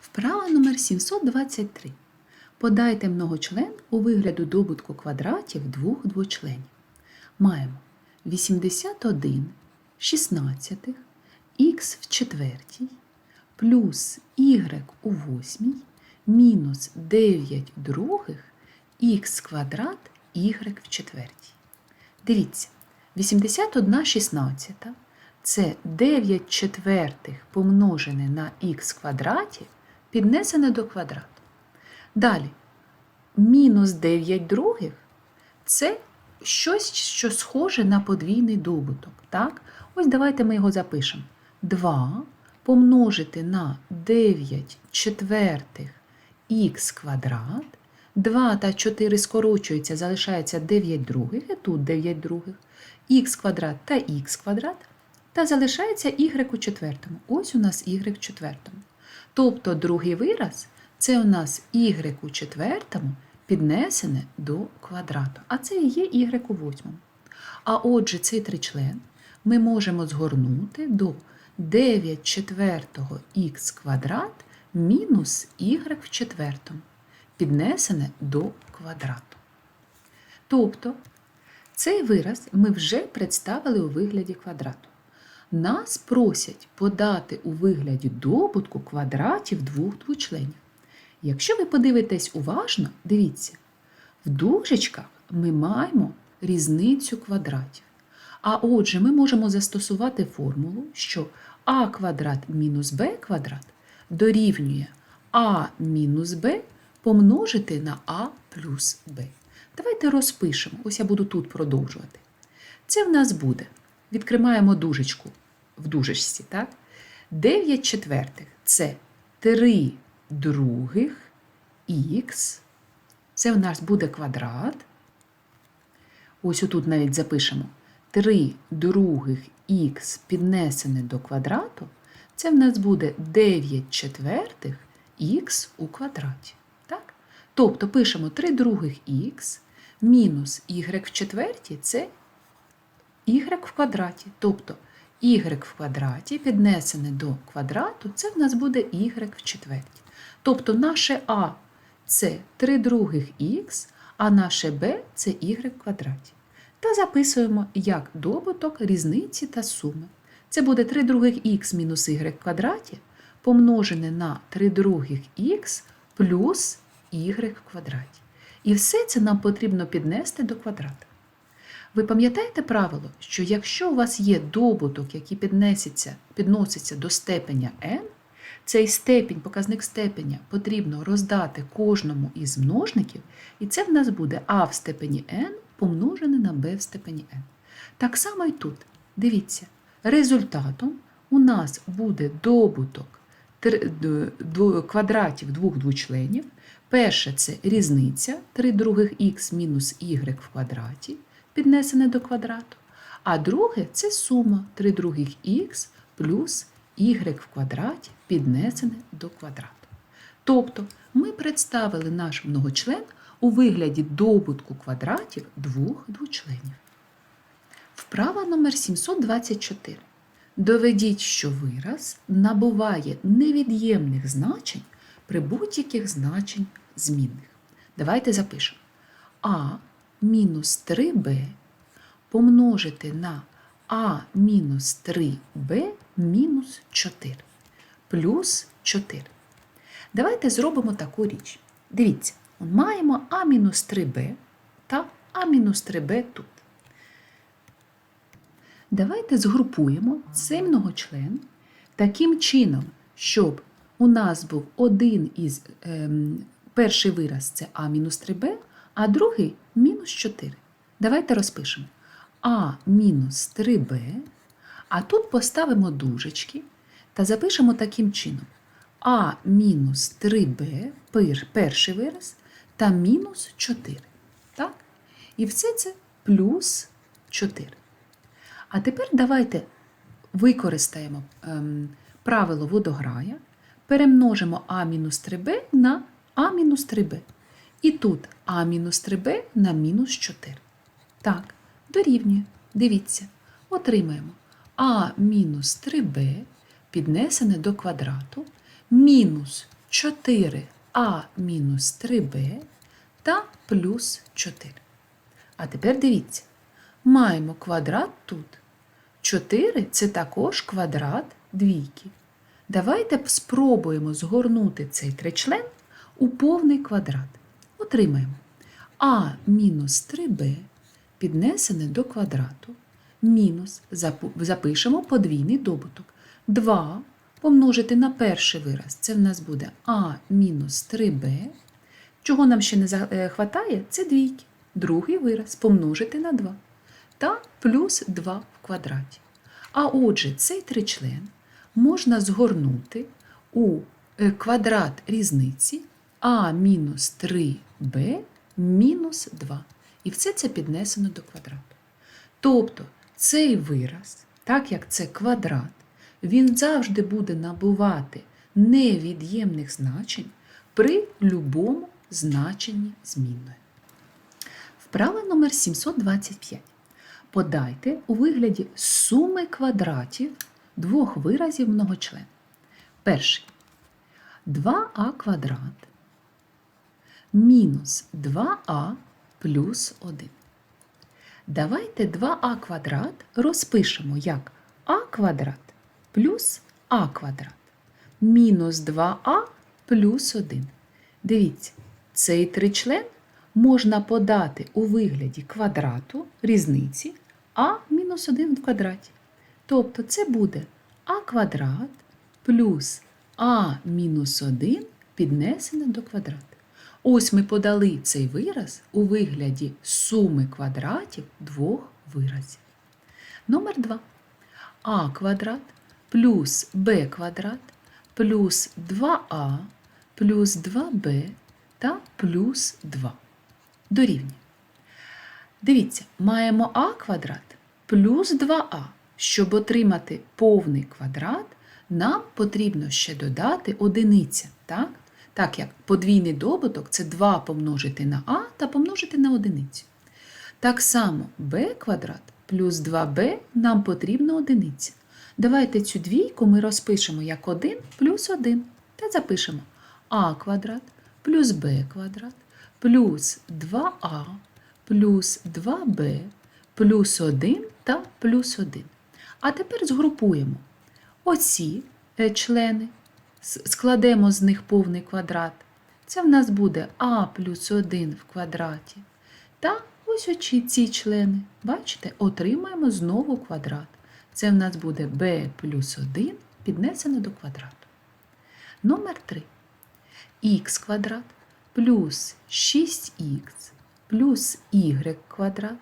Вправа номер 723. Подайте многочлен у вигляду добутку квадратів двох двочленів. Маємо 81 шістнадцятих, х в четвертій, плюс y у восьмій, мінус 9 других, х квадрат y в четвертій. Дивіться, 81 шістнадцята – це 9 четвертих помножене на х квадраті піднесене до квадрату. Далі, мінус 9 других – це щось, що схоже на подвійний добуток. Так? Ось давайте ми його запишемо. 2 помножити на 9 четвертих х квадрат. 2 та 4 скорочуються, залишається 9 других, і тут 9 других, х квадрат та х квадрат, та залишається y у четвертому. Ось у нас y в четвертому. Тобто другий вираз це у нас y у четвертому піднесене до квадрату, а це і є y у восьмому. А отже, цей тричлен ми можемо згорнути до 9 четвертого х квадрат мінус y в четвертому, піднесене до квадрату. Тобто, цей вираз ми вже представили у вигляді квадрату. Нас просять подати у вигляді добутку квадратів двох двочленів. Якщо ви подивитесь уважно, дивіться, в дужечках ми маємо різницю квадратів. А отже, ми можемо застосувати формулу, що а квадрат мінус b квадрат дорівнює а мінус b помножити на а плюс b. Давайте розпишемо. Ось я буду тут продовжувати. Це в нас буде. Відкриваємо дужечку в дужечці, так? 9 четвертих це 3 других х. Це в нас буде квадрат. Ось отут навіть запишемо 3 других х піднесене до квадрату. Це в нас буде 9 четвертих х у квадраті. Так? Тобто пишемо 3 других х мінус y в четвертій це y в квадраті. Тобто y в квадраті піднесене до квадрату, це в нас буде y в четверті. Тобто наше а це 3 других х, а наше b це y в квадраті. Та записуємо як добуток різниці та суми. Це буде 3 других х мінус y в квадраті помножене на 3 других х плюс y в квадраті. І все це нам потрібно піднести до квадрата. Ви пам'ятаєте правило, що якщо у вас є добуток, який піднесеться, підноситься до степеня n, цей степінь, показник степеня потрібно роздати кожному із множників, і це в нас буде а в степені n помножене на b в степені n. Так само і тут. Дивіться, результатом у нас буде добуток квадратів двох двочленів. Перше це різниця 3 других х мінус y в квадраті піднесене до квадрату. А друге це сума 3 других х плюс y в квадраті піднесене до квадрату. Тобто ми представили наш многочлен у вигляді добутку квадратів двох двочленів. Вправа номер 724. Доведіть, що вираз набуває невід'ємних значень при будь-яких значень змінних. Давайте запишемо. А мінус 3b помножити на а мінус 3b мінус 4 плюс 4. Давайте зробимо таку річ. Дивіться, маємо а мінус 3b та а мінус 3b тут. Давайте згрупуємо цей многочлен таким чином, щоб у нас був один із ем, перший вираз це а мінус 3b, а другий мінус 4. Давайте розпишемо а мінус 3b, а тут поставимо дужечки та запишемо таким чином а мінус 3b, перший вираз, та мінус 4. Так? І все це плюс 4. А тепер давайте використаємо ем, правило водограя, перемножимо а-3b на а-3b. І тут а-3b на мінус 4. Так, дорівнює. Дивіться, отримаємо а мінус 3b піднесене до квадрату мінус 4а мінус 3b та плюс 4. А тепер дивіться, маємо квадрат тут. 4 це також квадрат двійки. Давайте спробуємо згорнути цей тричлен у повний квадрат. Отримаємо а мінус 3b піднесене до квадрату. Мінус запишемо подвійний добуток. 2 помножити на перший вираз. Це в нас буде а мінус 3b. Чого нам ще не захватає, це двійки. Другий вираз помножити на 2. Та плюс 2 в квадраті. А отже, цей тричлен можна згорнути у е, квадрат різниці а мінус 3b мінус 2. І все це піднесено до квадрату. Тобто цей вираз, так як це квадрат, він завжди буде набувати невід'ємних значень при любому значенні змінної. Вправа номер 725. Подайте у вигляді суми квадратів двох виразів многочлен. Перший 2а квадрат мінус 2а плюс 1. Давайте 2а квадрат розпишемо як а квадрат плюс а квадрат мінус 2а плюс 1. Дивіться, цей тричлен можна подати у вигляді квадрату різниці а мінус 1 в квадраті. Тобто це буде а квадрат плюс а мінус 1 піднесене до квадрату. Ось ми подали цей вираз у вигляді суми квадратів двох виразів. Номер 2. а квадрат плюс b квадрат плюс 2а плюс 2b та плюс 2. Дорівнює. Дивіться, маємо а квадрат плюс 2а. Щоб отримати повний квадрат, нам потрібно ще додати одиниця, так? Так як подвійний добуток це 2 помножити на а та помножити на одиницю. Так само b квадрат плюс 2b нам потрібна одиниця. Давайте цю двійку ми розпишемо як 1 плюс 1 та запишемо а квадрат плюс b квадрат плюс 2а плюс 2b плюс 1 та плюс 1. А тепер згрупуємо оці е, члени, складемо з них повний квадрат. Це в нас буде а плюс 1 в квадраті. Та ось очі ці члени. Бачите, отримаємо знову квадрат. Це в нас буде b плюс 1 піднесено до квадрату. Номер 3. х квадрат плюс 6х плюс y квадрат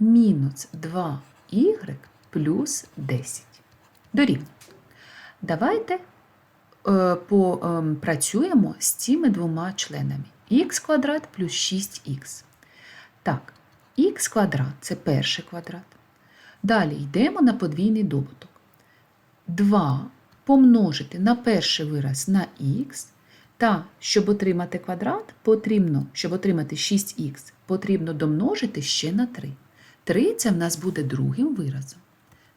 мінус 2y плюс 10. Дорівнює. Давайте попрацюємо з цими двома членами. х квадрат плюс 6х. Так, х квадрат це перший квадрат. Далі йдемо на подвійний добуток. 2 помножити на перший вираз на х. Та, щоб отримати квадрат, потрібно, щоб отримати 6х, потрібно домножити ще на 3. 3 це в нас буде другим виразом.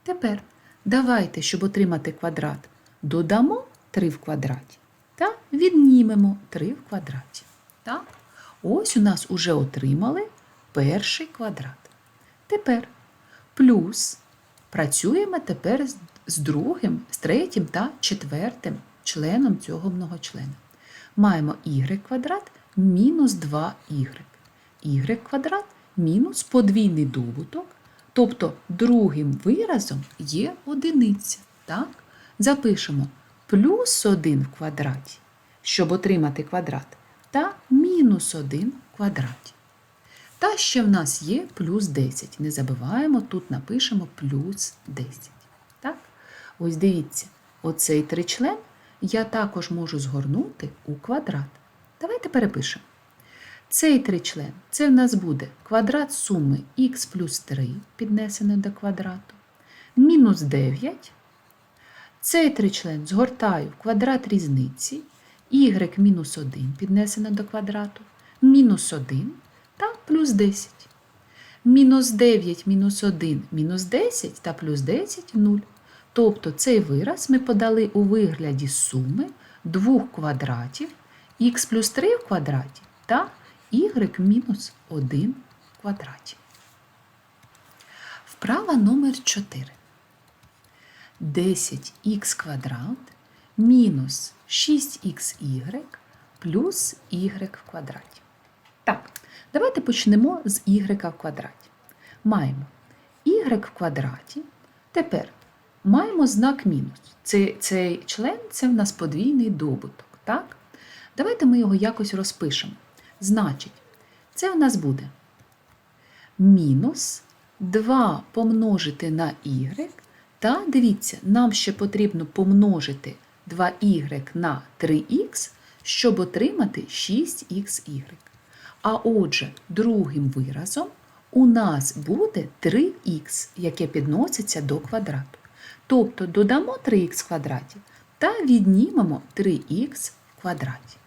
Тепер давайте, щоб отримати квадрат, додамо 3 в квадраті та віднімемо 3 в квадраті. Так? Ось у нас уже отримали перший квадрат. Тепер плюс працюємо тепер з- другим, з третім та четвертим членом цього многочлена. Маємо y квадрат мінус 2y. y квадрат мінус подвійний добуток, тобто другим виразом є одиниця. Так? Запишемо плюс 1 в квадраті, щоб отримати квадрат, та мінус 1 в квадраті. Та ще в нас є плюс 10. Не забуваємо, тут напишемо плюс 10. Так? Ось дивіться, оцей тричлен я також можу згорнути у квадрат. Давайте перепишемо. Цей тричлен це в нас буде квадрат суми х плюс 3 піднесене до квадрату, мінус 9. Цей тричлен згортаю в квадрат різниці y мінус 1 піднесене до квадрату, мінус 1 та плюс 10. Мінус 9 мінус 1 мінус 10 та плюс 10 0. Тобто цей вираз ми подали у вигляді суми двох квадратів, х плюс 3 в квадраті та y мінус 1 в квадраті. Вправа номер 4. 10х квадрат мінус 6xy плюс y в квадраті. Так, давайте почнемо з y в квадраті. Маємо y в квадраті. Тепер маємо знак мінус. Цей, цей член це в нас подвійний добуток. Так? Давайте ми його якось розпишемо. Значить, це у нас буде мінус 2 помножити на y. Та дивіться, нам ще потрібно помножити 2y на 3х, щоб отримати 6xy. А отже, другим виразом у нас буде 3х, яке підноситься до квадрату. Тобто додамо 3х в квадраті та віднімемо 3х в квадраті.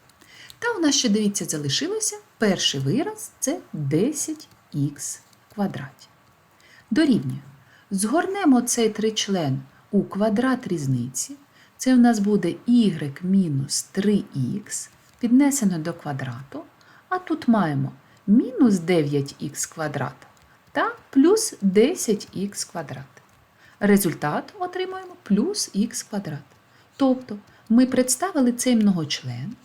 Та у нас ще, дивіться, залишилося перший вираз це 10х в квадраті. Дорівнює. Згорнемо цей тричлен у квадрат різниці. Це у нас буде y мінус 3х піднесено до квадрату. А тут маємо мінус 9х квадрат та плюс 10х квадрат. Результат отримуємо плюс х квадрат. Тобто ми представили цей многочлен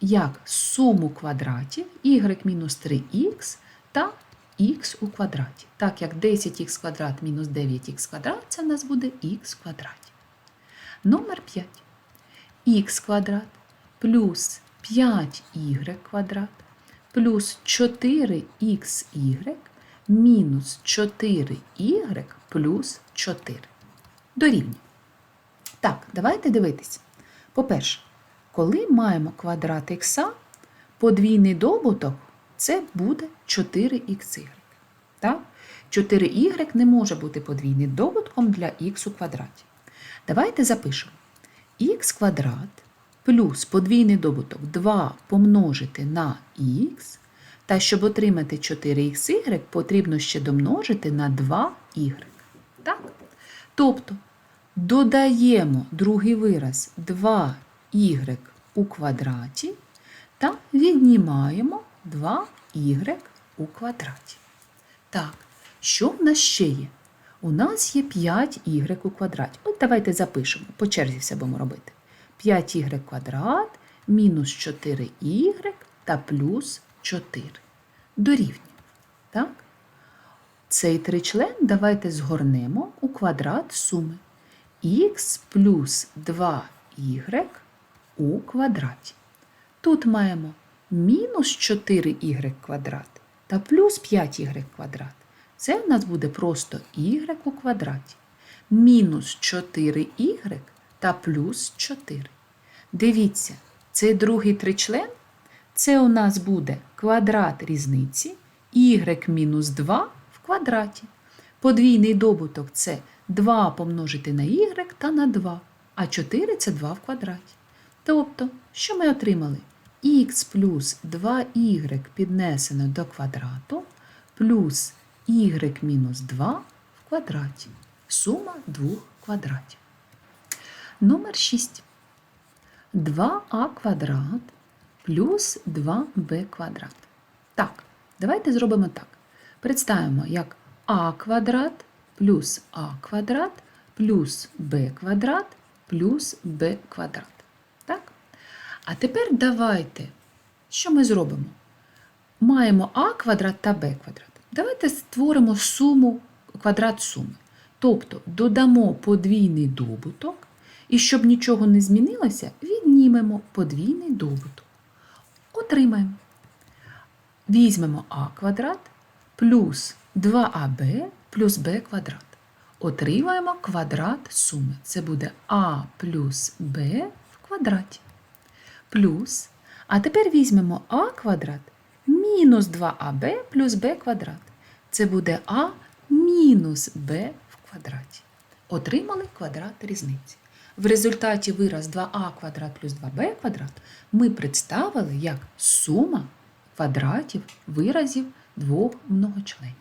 як суму квадратів y мінус 3х та х у квадраті. Так як 10х квадрат мінус 9х квадрат, це у нас буде х в квадраті. Номер 5. х квадрат плюс 5y квадрат плюс 4xy мінус 4y плюс 4. Дорівнює. Так, давайте дивитись. По-перше, коли маємо квадрат х, подвійний добуток це буде 4xy. Так? 4y не може бути подвійним добутком для х у квадраті. Давайте запишемо х квадрат плюс подвійний добуток 2 помножити на х, та щоб отримати 4xy, потрібно ще домножити на 2y. Так? Тобто додаємо другий вираз 2y у квадраті та віднімаємо 2y у квадраті. Так, що в нас ще є? У нас є 5y у квадраті. От давайте запишемо, по черзі все будемо робити. 5y квадрат мінус 4y та плюс 4. Дорівнює. Так? Цей тричлен давайте згорнемо у квадрат суми х плюс 2y у квадраті. Тут маємо мінус 4y квадрат та плюс 5y квадрат. Це в нас буде просто y у квадраті. Мінус 4y та плюс 4. Дивіться, цей другий тричлен це у нас буде квадрат різниці y мінус 2 в квадраті. Подвійний добуток це 2 помножити на y та на 2, а 4 це 2 в квадраті. Тобто, що ми отримали? Х плюс 2y піднесено до квадрату плюс y мінус 2 в квадраті. Сума двох квадратів. Номер 6. 2а квадрат плюс 2b квадрат. Так, давайте зробимо так. Представимо, як а квадрат плюс а квадрат плюс b квадрат плюс b квадрат. А тепер давайте, що ми зробимо? Маємо а квадрат та b квадрат. Давайте створимо суму, квадрат суми. Тобто додамо подвійний добуток, і щоб нічого не змінилося, віднімемо подвійний добуток. Отримаємо. Візьмемо а квадрат плюс 2аб плюс b квадрат. Отримаємо квадрат суми. Це буде а плюс b в квадраті. Плюс. А тепер візьмемо а квадрат мінус 2аб плюс b квадрат. Це буде а мінус b в квадраті. Отримали квадрат різниці. В результаті вираз 2а квадрат плюс 2b квадрат ми представили як сума квадратів виразів двох многочленів.